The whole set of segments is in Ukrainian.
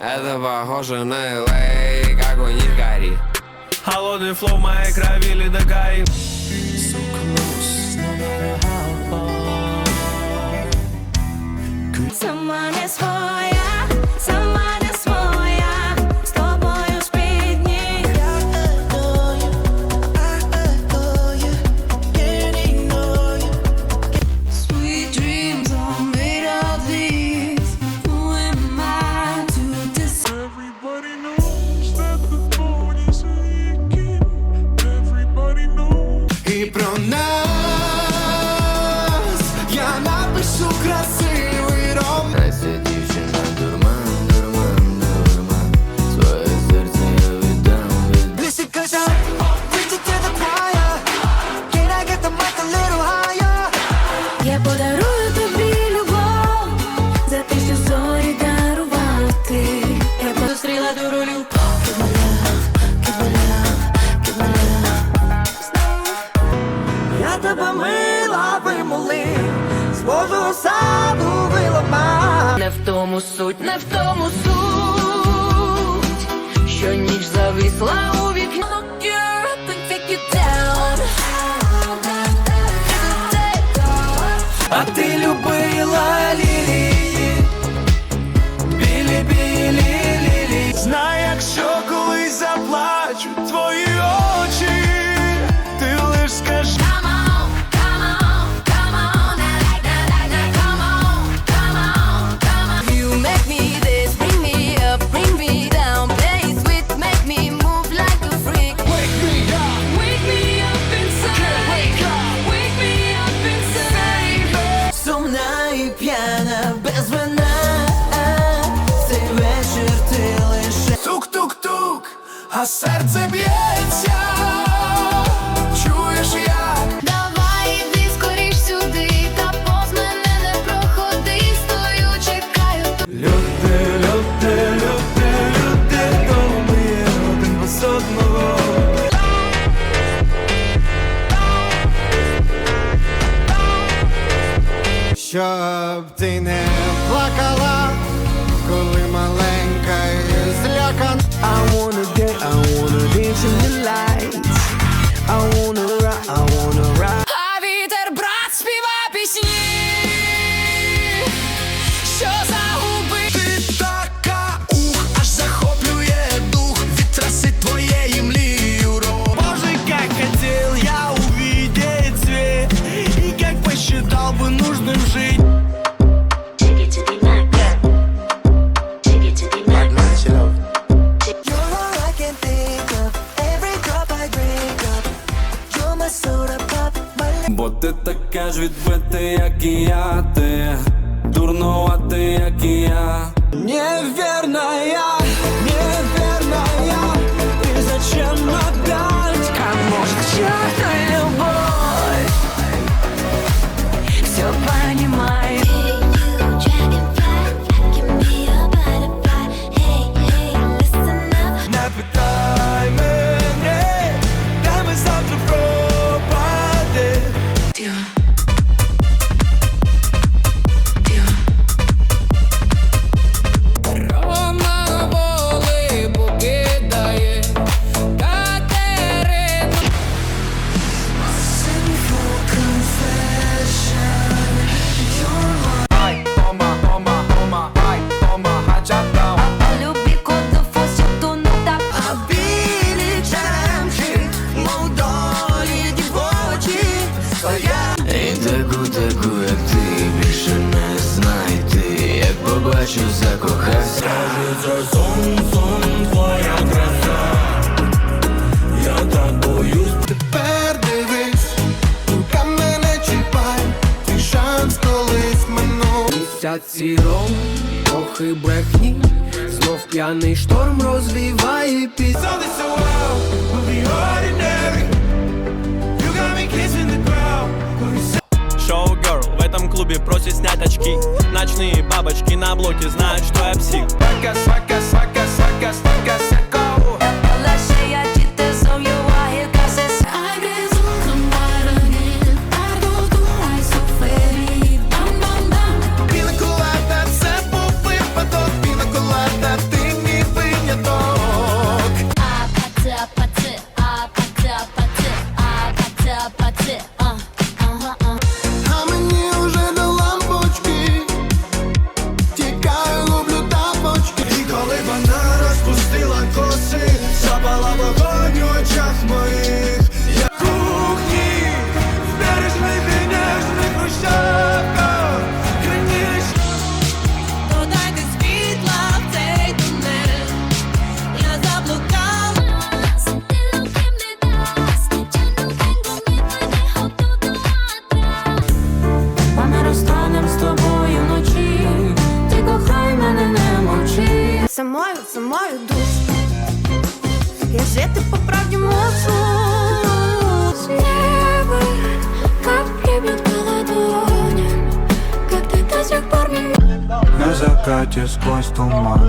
Это похоже на LA, как у них Холодный флоу моей крови ледокаи so тому суть, не в тому суть, що ніч зависла у вікно. А ти любила. ти лише Тук-тук-тук, а серце б'ється, чуєш як? Давай йди скоріш сюди, та повз мене не проходи, стою, чекаю. Люди, люди, люди, люди, то ми один без одного. Щоб ти не wanna dance in the lights. I wanna відбити, як і я ти. лише сон, сон, твоя краса, я так боюсь, тепер дивись, рука мене чіпай, ти шанс колись минув. Місяці ром, охи брехні, знов п'яний шторм розвіває під бабочки на блоке знают, что я псих. Пока, пока. Закате сквозь туман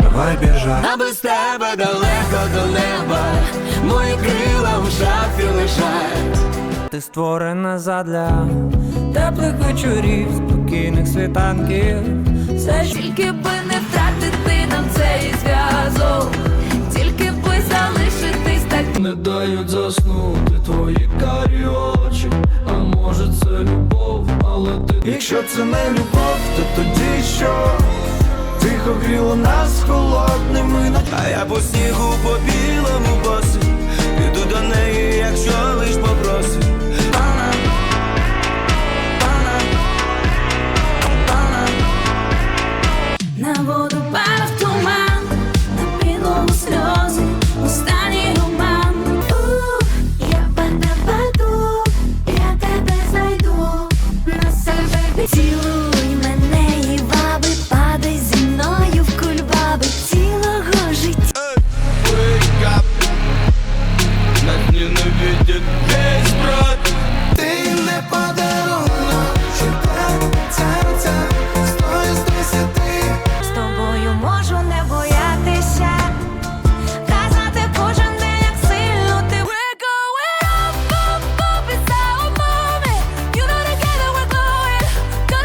Давай бежать А без тебе далеко до неба, мої крила в шафі лежать. Ти створена задля теплих вечорів, спокійних світанків. Все ж Тільки би не втратити нам цей зв'язок, тільки би залишитись так. Не дають заснути твої карі очі, а може це любов, але ти Якщо це не любов, то тоді що? Тихо гріло нас холодними А я по снігу по білому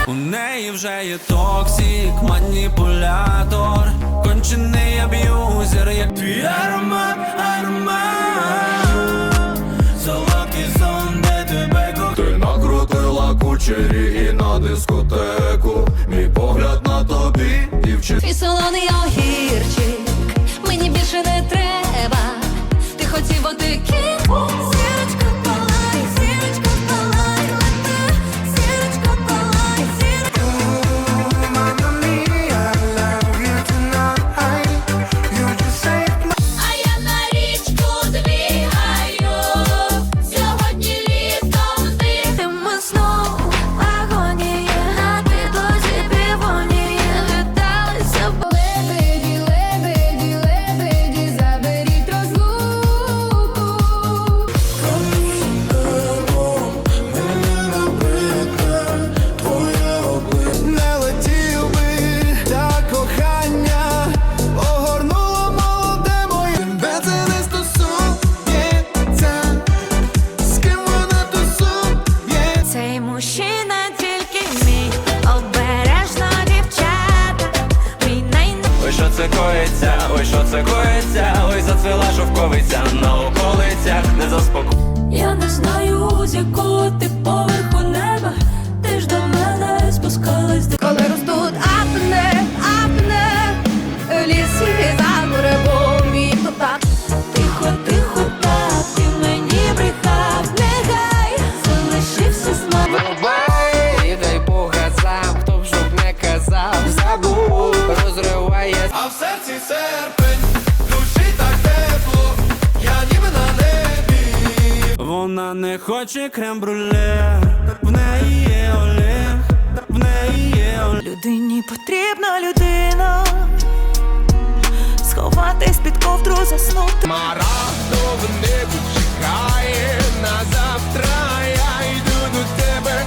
У неї вже є токсик, маніпулятор. Кончений аб'юзер, як твій аромат, аромат Солодкий сон, де тебе кохаю Ти накрутила кучері і на дискотеку. Мій погляд на тобі, дівчина. Твій солоний огірчик, це коїться, ой, що це коїться? Ой, зацвіла шовковиця на околицях. Не заспокоїться Я не знаю, з якого ти поверху Вона не хоче крем-бруле в неї є Олег, в неї є Олег Людині потрібна людина, сховатись під ковдру, заснути. Марато в чекає на завтра.